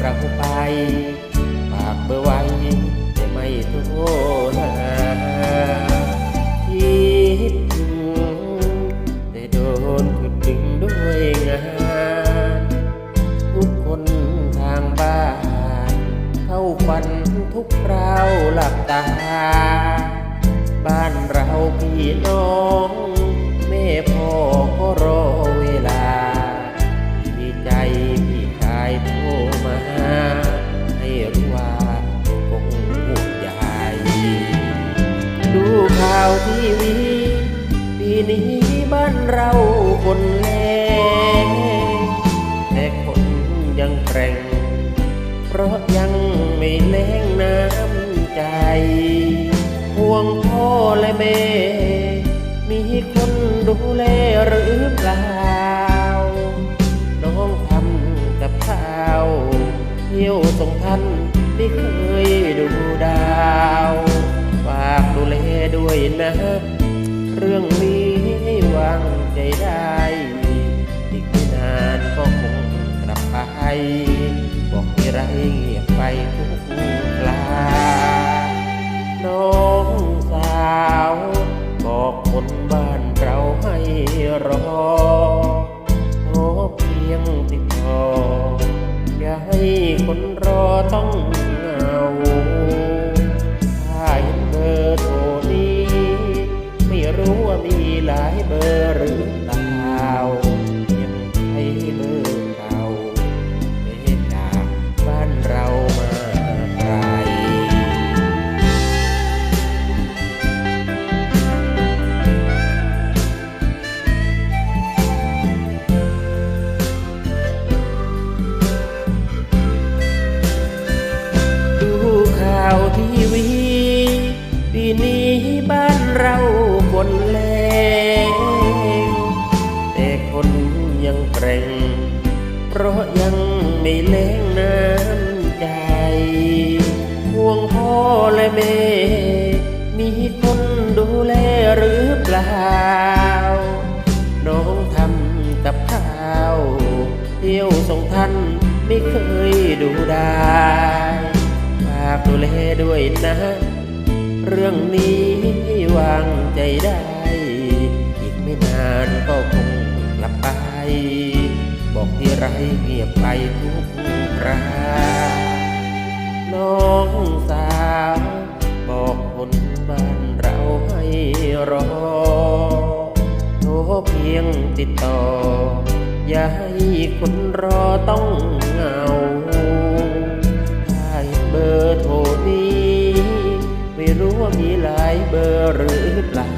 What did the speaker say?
เราไป ปากเบอไว้แต่ไม่โทษนาคิดถึงแต่โดนถูกดึงด้วยงาน ทุกคนทางบ้าน เข้าฝันทุกเราหลับตา บ้านเราพี่น้อง แม่พ่อ นี้บ้านเราคนแลแต่คนยังแกร่ง เพราะยังไม่แล้งน้ำใจ ห่วงพ่อและแม่ มีคนดูแลหรือเปล่า น้องทำกับข้าวเที่ยวส่งท่านไม่เคยดูดาว ฝากดูแลด้วยนะ เรื่องนี้ ให้งใจได้อีกไม่นานก็คงกลับไป บอกให้ไรเงียบไปทุกคราน้องสาว บอกคนบ้านเราให้รอขอเพียงติดต่ออย่าให้คนรอต้อง ราะยังไม่แล้งน้ำใจห่วงพ่อและแม่ มีคนดูแลหรือเปล่า น้องทำกับข้าวเที่ยวส่งท่านไม่เคยดูได้ฝากดูแลด้วยนะ เรื่องนี้ให้วางใจได้ อีกไม่นานก็คง เงียบไปทุกคราน้องสาวบอกคนบ้านเราให้รอโทรเพียงติดต่อ อย่าให้คนรอต้องเหงาถ้าเห็นเบอร์โทรนี้ ไม่รู้ว่ามีหลายเบอร์หรือเปล่า